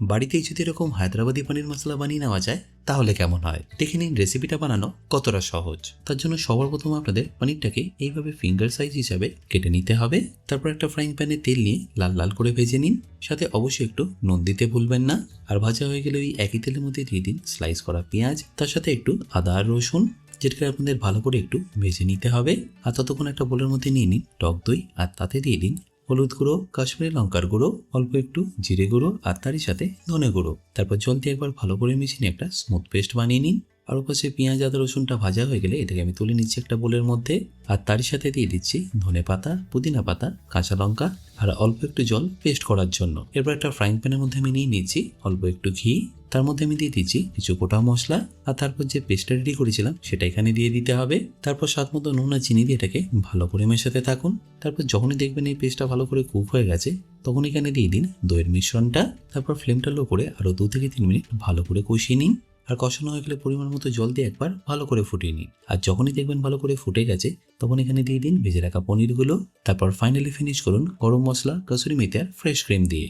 বাড়িতেই যদি এরকম হায়দ্রাবাদি পানির মশলা বানিয়ে নেওয়া যায়, তাহলে কেমন হয়? দেখে নিন রেসিপিটা বানানো কতটা সহজ। তার জন্য সবার প্রথম আপনাদের পনিরটাকে এইভাবে ফিঙ্গার সাইজ হিসাবে কেটে নিতে হবে। তারপর একটা ফ্রাইং প্যানে তেল নিয়ে লাল লাল করে ভেজে নিন। সাথে অবশ্যই একটু নুন দিতে ভুলবেন না। আর ভাজা হয়ে গেলে ওই একই তেলের মধ্যে দিয়ে দিন স্লাইস করা পেঁয়াজ। তার সাথে একটু আদা আর রসুন, যেটাকে আপনাদের ভালো করে একটু ভেজে নিতে হবে। আর ততক্ষণ একটা বোলের মধ্যে নিয়ে নিন টক দই। আর তাতে দিয়ে দিন হলুদ গুঁড়ো, কাশ্মীরি লঙ্কার গুঁড়ো, অল্প একটু জিরে গুঁড়ো আর তারই সাথে ধনে গুঁড়ো। তারপর জল দিয়ে একবার ভালো করে মিশিয়ে নিয়ে একটা স্মুথ পেস্ট বানিয়ে নিন। আর পাশে পেঁয়াজ, আদা রসুনটা ভাজা হয়ে গেলে এটাকে আমি তুলে নিচ্ছি একটা বোলের মধ্যে। আর তারই সাথে দিয়ে দিচ্ছি ধনে পাতা, পুদিনা পাতা, কাঁচা লঙ্কা আর অল্প একটু জল পেস্ট করার জন্য। এরপর একটা ফ্রাইং প্যানের মধ্যে আমি নিয়ে নিচ্ছি অল্প একটু ঘি তার মধ্যে আমি দিয়ে দিচ্ছি কিছু গোটা মশলা আর তারপর যে পেস্টটা রেডি করেছিলাম, সেটা এখানে দিয়ে দিতে হবে। তারপর স্বাদ মতো নুন আর চিনি দিয়ে এটাকে ভালো করে মেশাতে থাকুন। তারপর যখনই দেখবেন এই পেস্টটা ভালো করে কুক হয়ে গেছে, তখন এখানে দিয়ে দিন দইয়ের মিশ্রণটা। তারপর ফ্লেমটা লো করে আরও দু থেকে তিন মিনিট ভালো করে কষিয়ে নিন। আর কষানো হয়ে গেলে পরিমাণ মতো জল দিয়ে একবার ভালো করে ফুটিয়ে নিন। আর যখনই দেখবেন ভালো করে ফুটে গেছে, তখন এখানে দিয়ে দিন ভেজে রাখা পনিরগুলো। তারপর ফাইনালি ফিনিশ করুন গরম মশলা, কসুরি মেথি আর ফ্রেশ ক্রিম দিয়ে।